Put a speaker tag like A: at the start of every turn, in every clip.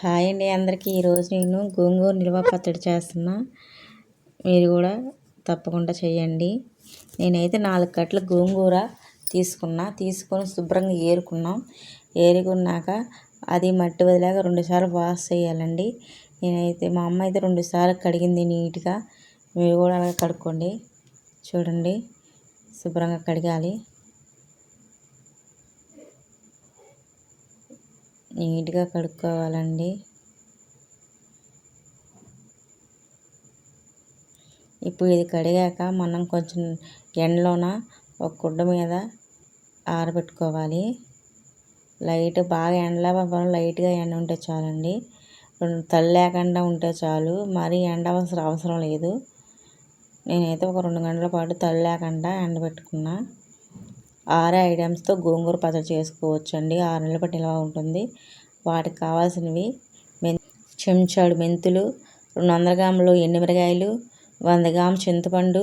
A: Hi అండి అందరికీ. ఈరోజు నేను గోంగూర నిల్వ పచ్చడి చేస్తున్నా. మీరు కూడా తప్పకుండా చేయండి. నేనైతే నాలుగు కట్టలు గోంగూర తీసుకున్నా. తీసుకొని శుభ్రంగా ఏరుకున్నాం. ఏరుకున్నాక అది మట్టి వదిలాక రెండుసార్లు వాష్ చేయాలండి. నేనైతే మా అమ్మ అయితే రెండుసార్లు కడిగింది నీట్గా. మీరు కూడా అలాగే కడుక్కోండి. చూడండి. శుభ్రంగా కడగాలి. నీట్గా కడుక్కోవాలండి. ఇప్పుడు ఇది కడిగాక మనం కొంచెం ఎండలోన ఒక గుడ్డ మీద ఆరబెట్టుకోవాలి. లైట్ బాగా ఎండలో లైట్గా ఎండ ఉంటే చాలండి. తల్లి లేకుండా ఉంటే చాలు. మరీ ఎండ అవసరం అవసరం లేదు. నేనైతే ఒక రెండు గంటల పాటు తల్లి లేకుండా ఎండబెట్టుకున్నా. ఆరే ఐటమ్స్తో గోంగూర పచ్చడి చేసుకోవచ్చు అండి ఆరు నెలల పాటు నిల్వ ఉంటుంది. వాటికి కావాల్సినవి మె చెంచాడు మెంతులు రెండు వందల గ్రాములు ఎండుమిరకాయలు వంద గ్రాములు చింతపండు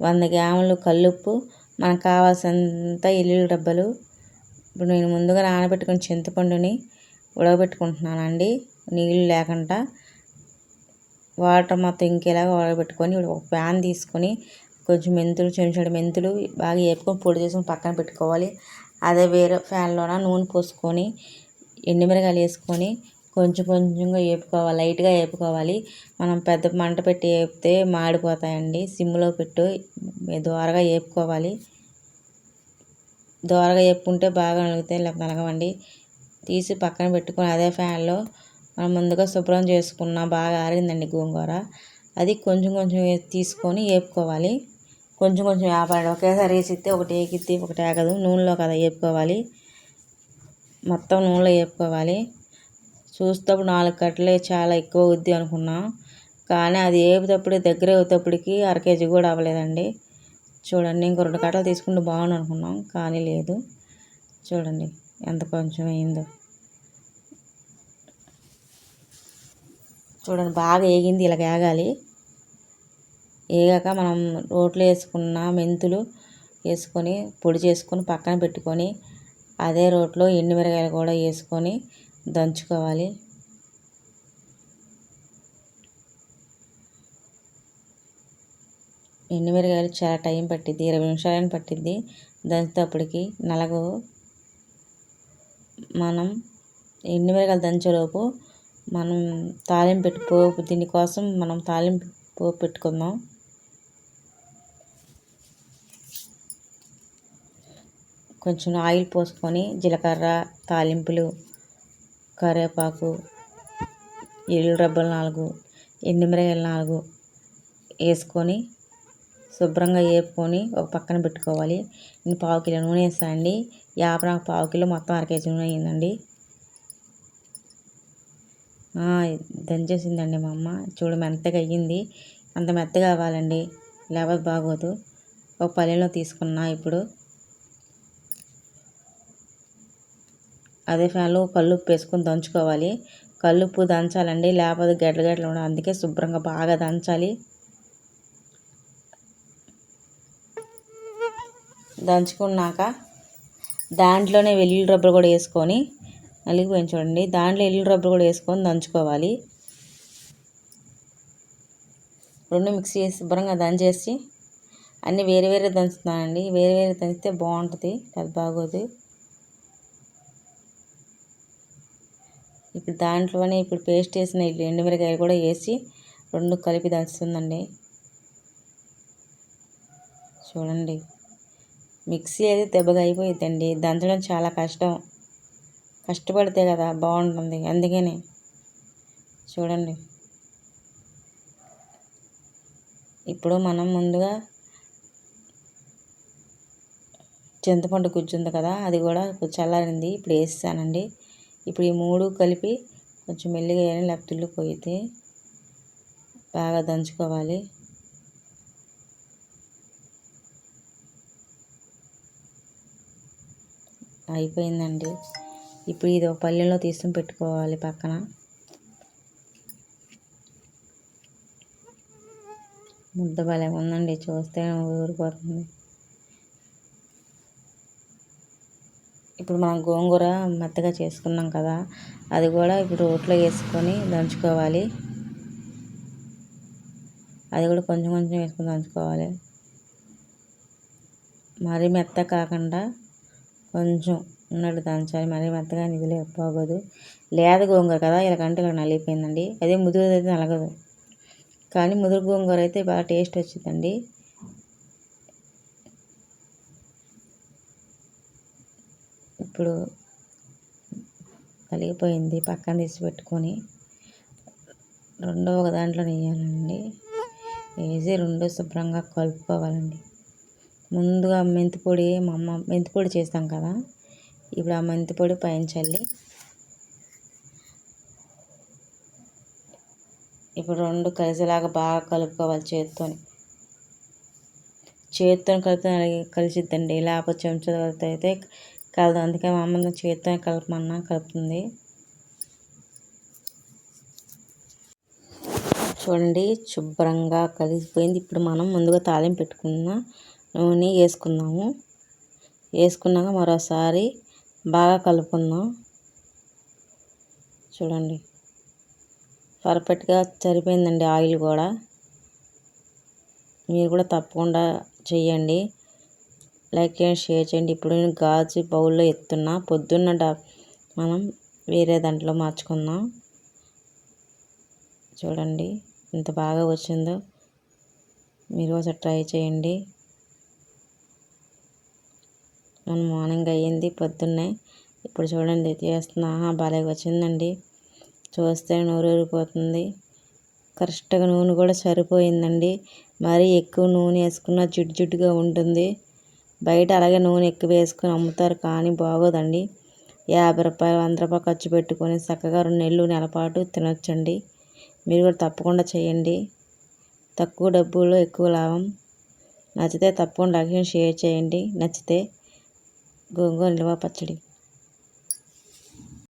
A: వంద గ్రాములు కల్లుప్పు మనకు కావాల్సినంత ఎల్లుల్లి డబ్బలు ఇప్పుడు నేను ముందుగా నానబెట్టుకుని చింతపండుని ఉడకబెట్టుకుంటున్నానండి. నీళ్ళు లేకుండా వాటర్ మొత్తం ఇంకేలాగా ఉడకబెట్టుకొని ఒక ప్యాన్ తీసుకొని కొంచెం మెంతులు చెంచాడు మెంతులు బాగా వేపుకొని పొడి చేసుకొని పక్కన పెట్టుకోవాలి. అదే వేరే ఫ్యాన్లోన నూనె పోసుకొని ఎండుమిరగాయలు వేసుకొని కొంచెం కొంచెంగా వేపుకోవాలి లైట్గా వేపుకోవాలి మనం పెద్ద మంట పెట్టి వేపితే మాడిపోతాయండి. సిమ్లో పెట్టు దోరగా వేపుకోవాలి దోరగా వేపుకుంటే బాగా నలుగుతాయి లేకపోతే నలగవండి. తీసి పక్కన పెట్టుకొని అదే ఫ్యాన్లో మనం ముందుగా శుభ్రం చేసుకున్న బాగా ఆరిందండి గోంగూర. అది కొంచెం కొంచెం తీసుకొని వేపుకోవాలి కొంచెం కొంచెం వేపాలి ఒకేసారి వేసిస్తే ఒకటి ఏకిద్ది ఒకటి ఆగదు. నూనెలో కదా వేపుకోవాలి మొత్తం నూనెలో వేపుకోవాలి చూసేటప్పుడు నాలుగు కట్టలే చాలా ఎక్కువ అవుద్ది అనుకున్నాం. కానీ అది వేపుతప్పుడు దగ్గర అవుతప్పటికి అర కేజీ కూడా అవ్వలేదండి. చూడండి ఇంకో రెండు కట్టలు తీసుకుంటే బాగుండు అనుకున్నాం కానీ లేదు. చూడండి ఎంత కొంచెం అయిందో. చూడండి బాగా వేగింది ఇలా వేగాలి వేగాక మనం రోట్లో వేసుకున్న మెంతులు వేసుకొని పొడి చేసుకొని పక్కన పెట్టుకొని అదే రోట్లో ఎండుమిరకాయలు కూడా వేసుకొని దంచుకోవాలి. ఎండుమిరకాయలు చాలా టైం పట్టింది ఇరవై నిమిషాలైనా పట్టింది దంచేటప్పటికి నలగు మనం ఎండుమిరకాయలు దంచేలోపు మనం తాలింపు పెట్టుకో పోపు దీనికోసం మనం తాలింపు పోపు పెట్టుకుందాం. కొంచెం ఆయిల్ పోసుకొని జీలకర్ర తాలింపులు కరివేపాకు ఎల్లు రబ్బలు నాలుగు ఎండుమిరగాయలు నాలుగు వేసుకొని శుభ్రంగా వేపుకొని ఒక పక్కన పెట్టుకోవాలి. నేను పావు కిలో నూనె వేస్తానండి నాకు పావు కిలో మొత్తం అర కేజీ నూనె అయిందండి దంచేసిందండి మా అమ్మ. చూడు మెత్తగా అయ్యింది. అంత మెత్తగా అవ్వాలండి. లేకపోతే బాగోదు. ఒక పల్లెలో తీసుకున్నా ఇప్పుడు. అదే ఫ్యాన్లో కల్లుప్పు వేసుకొని దంచుకోవాలి. కల్లుప్పు దంచాలండి. లేకపోతే గడ్డలు గడ్డలు ఉండవు. అందుకే శుభ్రంగా బాగా దంచాలి. దంచుకున్నాక దాంట్లోనే వెల్లుల్లి రబ్బర్ కూడా వేసుకొని నలిగిపోయింది చూడండి. దాంట్లో వెల్లుల్లి రబ్బర్ కూడా వేసుకొని దంచుకోవాలి. రెండు మిక్సీ చేసి శుభ్రంగా దంచేసి అన్నీ వేరే వేరే దంచుతున్నానండి. వేరే వేరే దంచితే బాగుంటుంది. అది బాగోదు. ఇప్పుడు దాంట్లోనే ఇప్పుడు పేస్ట్ వేసిన ఎండుమిరకాయలు కూడా వేసి రెండు కలిపి దంచుతుందండి. చూడండి. మిక్సీ అయితే దెబ్బగా అయిపోయిద్దండి. దంచడం చాలా కష్టం. కష్టపడితే కదా బాగుంటుంది. అందుకనే చూడండి. ఇప్పుడు మనం ముందుగా చింతపండు గుజ్జు కదా అది కూడా చల్లారింది. ఇప్పుడు వేసానండి ఇప్పుడు ఈ మూడు కలిపి కొంచెం మెల్లిగా వేయాలి లేకపోతే ఉల్లిపోయిద్ది బాగా దంచుకోవాలి. అయిపోయిందండి. ఇప్పుడు ఇది ఒక పల్లెల్లో తీసుకుని పెట్టుకోవాలి పక్కన. ముద్ద భలే ఉందండి చూస్తే ఊరిపోతుంది ఇప్పుడు మనం గోంగూర మెత్తగా చేసుకున్నాం కదా అది కూడా ఇప్పుడు రోట్లో వేసుకొని దంచుకోవాలి. అది కూడా కొంచెం కొంచెం వేసుకొని దంచుకోవాలి. మరీ మెత్త కాకుండా కొంచెం ఉన్నట్టు దంచాలి. మరీ మెత్తగా నిధులు బాగోదు లేత గోంగూర కదా ఇలాగంటే ఇలా నలిగిపోయిందండి. అదే ముదురు అయితే నలగదు. కానీ ముదురు గోంగూర అయితే బాగా టేస్ట్ వచ్చిందండి. ఇప్పుడు కలిగిపోయింది పక్కన తీసి పెట్టుకొని రెండో ఒక దాంట్లో వేయాలండి వేసి రెండు శుభ్రంగా కలుపుకోవాలండి. ముందుగా మెంతిపొడి మా అమ్మ మెంతిపొడి చేస్తాం కదా ఇప్పుడు ఆ మెంతిపొడి పైన చల్లి ఇప్పుడు రెండు కలిసేలాగా బాగా కలుపుకోవాలి చేతితోని. చేతితో కలిపితే కలిసిద్దండి. లేకపోతే చెంచా అయితే కలదు అందుకే మా అమ్మ చేతితో కలపమన్నా కలుపుతుంది. చూడండి శుభ్రంగా కలిసిపోయింది. ఇప్పుడు మనం ముందుగా తాలింపు పెట్టుకున్న నూనె వేసుకుందాము. వేసుకున్నాక మరోసారి బాగా కలుపుకుందాం. చూడండి పర్ఫెక్ట్గా సరిపోయిందండి ఆయిల్ కూడా. మీరు కూడా తప్పకుండా చెయ్యండి. లైక్ చేయండి షేర్ చేయండి. ఇప్పుడు నేను గాజు బౌల్లో ఎత్తున్నా. పొద్దున్న మనం వేరే దాంట్లో మార్చుకుందాం. చూడండి ఎంత బాగా వచ్చిందో. మీరు ఒకసారి ట్రై చేయండి. మన మార్నింగ్ అయ్యింది పొద్దున్నే. ఇప్పుడు చూడండి చేస్తున్నా. బాగా వచ్చిందండి. చూస్తే నూరు ఊరిపోతుంది కరెక్ట్గా నూనె కూడా సరిపోయిందండి. మరీ ఎక్కువ నూనె వేసుకున్న జిడ్డు జిడ్డుగా ఉంటుంది. బయట అలాగే నూనె ఎక్కువ వేసుకొని అమ్ముతారు కానీ బాగోదండి. యాభై రూపాయలు వంద రూపాయలు ఖర్చు పెట్టుకొని చక్కగా రెండు నెలలు నెలపాటు తినొచ్చండి. మీరు కూడా తప్పకుండా చేయండి. తక్కువ డబ్బులో ఎక్కువ లాభం. నచ్చితే తప్పకుండా లైక్ షేర్ చేయండి. నచ్చితే గోంగూర నిల్వ పచ్చడి.